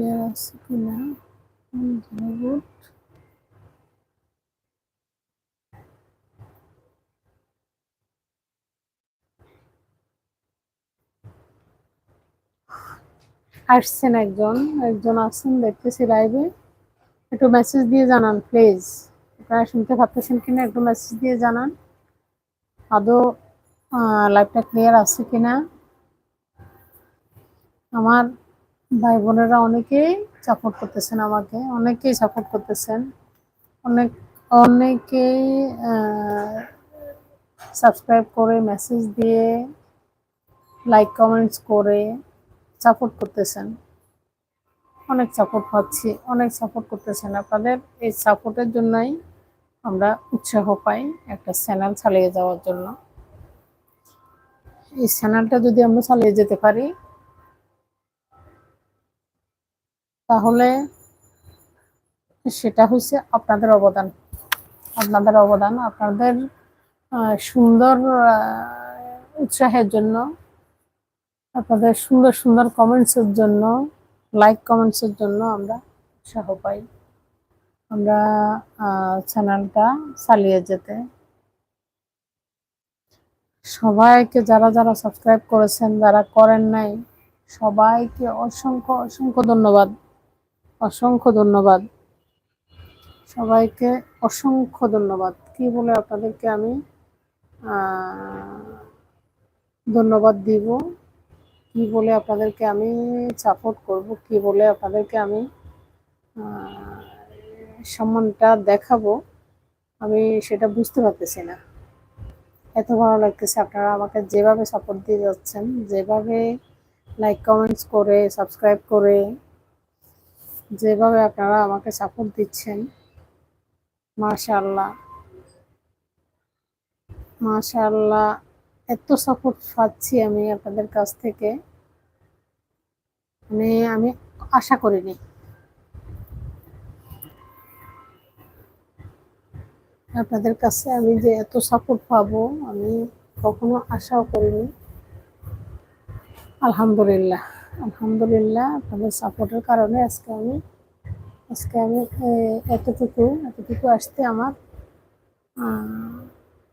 Clear আছে কিনা good আসছেন একজন একজন আসছেন দেখতেছি লাইভে একটু মেসেজ দিয়ে জানান প্লিজ আপনারা শুনতে পাচ্ছেন কিনা? একটু মেসেজ দিয়ে জানান। আদৌ লাইভটা ক্লিয়ার আছে কিনা? আমার ভাই বোনেরা অনেকেই সাপোর্ট করতেছেন আমাকে, অনেকেই সাপোর্ট করতেছেন। অনেক, অনেকেই সাবস্ক্রাইব করে মেসেজ দিয়ে লাইক কমেন্টস করে সাপোর্ট করতেছেন। অনেক সাপোর্ট পাচ্ছি, অনেক সাপোর্ট করতেছেন। আপনাদের এই সাপোর্টের জন্যই আমরা উৎসাহ পাই একটা চ্যানেল চালিয়ে যাওয়ার জন্য। এই চ্যানেলটা যদি আমরা চালিয়ে যেতে পারি তাহলে সেটা হচ্ছে আপনাদের অবদান। আপনাদের অবদান, আপনাদের সুন্দর উৎসাহের জন্য, আপনাদের সুন্দর সুন্দর কমেন্টসের জন্য লাইক কমেন্টসের জন্য আমরা উৎসাহ পাই। আমরা চ্যানেলটা চালিয়ে যেতে। সবাইকে যারা যারা সাবস্ক্রাইব করেছেন, যারা করেন নাই, সবাইকে অসংখ্য অসংখ্য ধন্যবাদ। অসংখ্য ধন্যবাদ। সবাইকে অসংখ্য ধন্যবাদ। কি বলে আপনাদেরকে আমি ধন্যবাদ দিব? কি বলে আপনাদেরকে আমি সাপোর্ট করব? কি বলে আপনাদেরকে আমি সম্মানটা দেখাবো? আমি সেটা বুঝতে পারতেছি না। এত ভালো লাগতেছে আপনারা আমাকে যেভাবে সাপোর্ট দিয়ে যাচ্ছেন, যেভাবে লাইক কমেন্টস করে সাবস্ক্রাইব করে যেভাবে আপনারা আমাকে সাপোর্ট দিচ্ছেন মাশাল্লাহ মাশাল্লাহ এত সাপোর্ট পাচ্ছি আমি আপনাদের কাছ থেকে। মানে আমি আশা করিনি। আপনাদের কাছে আমি যে এত সাপোর্ট পাবো, আমি কখনো আশাও করিনি। আলহামদুলিল্লাহ। আলহামদুলিল্লাহ, আপনাদের সাপোর্টের কারণে আজকে আমি আজকে আমি এতটুকু এতটুকু আসতে আমার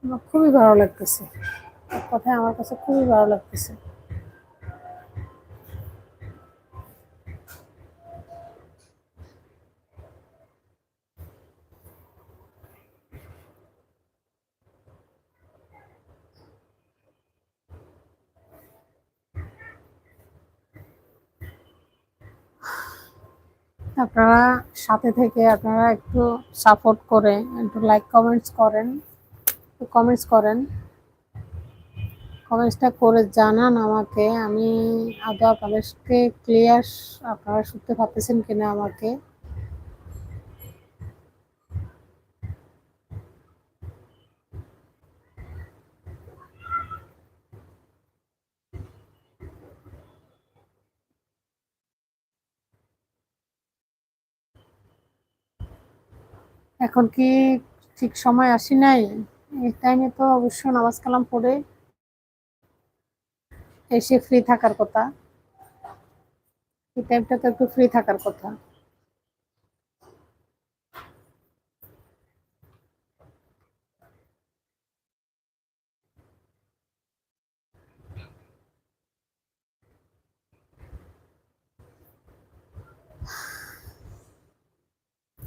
আমার খুবই ভালো লাগতেছে। কথায় আমার কাছে খুবই ভালো লাগতেছে। আপনারা সাথে থেকে আপনারা একটু সাপোর্ট করে, একটু লাইক কমেন্টস করেন কমেন্টস করেন। কমেন্টসটা করে জানান আমাকে, আমি আদৌ আপনাদেরকে ক্লিয়ার আপনারা শুনতে পারতেছেন কিনা আমাকে। এখন কি ঠিক সময় আসি নাই? এই টাইমে তো অবশ্য নামাজ কালাম পড়ে এসে ফ্রি থাকার কথা। এই টাইমটা তো একটু ফ্রি থাকার কথা।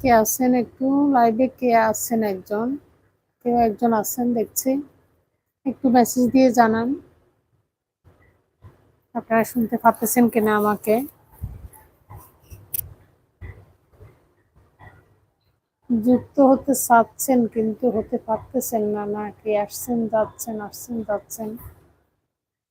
কে আছেন একটু? লাইভে কে আছেন একজন? কেউ একজন আছেন? দেখছি। একটু মেসেজ দিয়ে জানান। আপনারা শুনতে পারতেছেন কিনা আমাকে? যুক্ত হতে চাচ্ছেন, কিন্তু হতে পারতেছেন না। না, কে আসছেন, যাচ্ছেন আসছেন, যাচ্ছেন।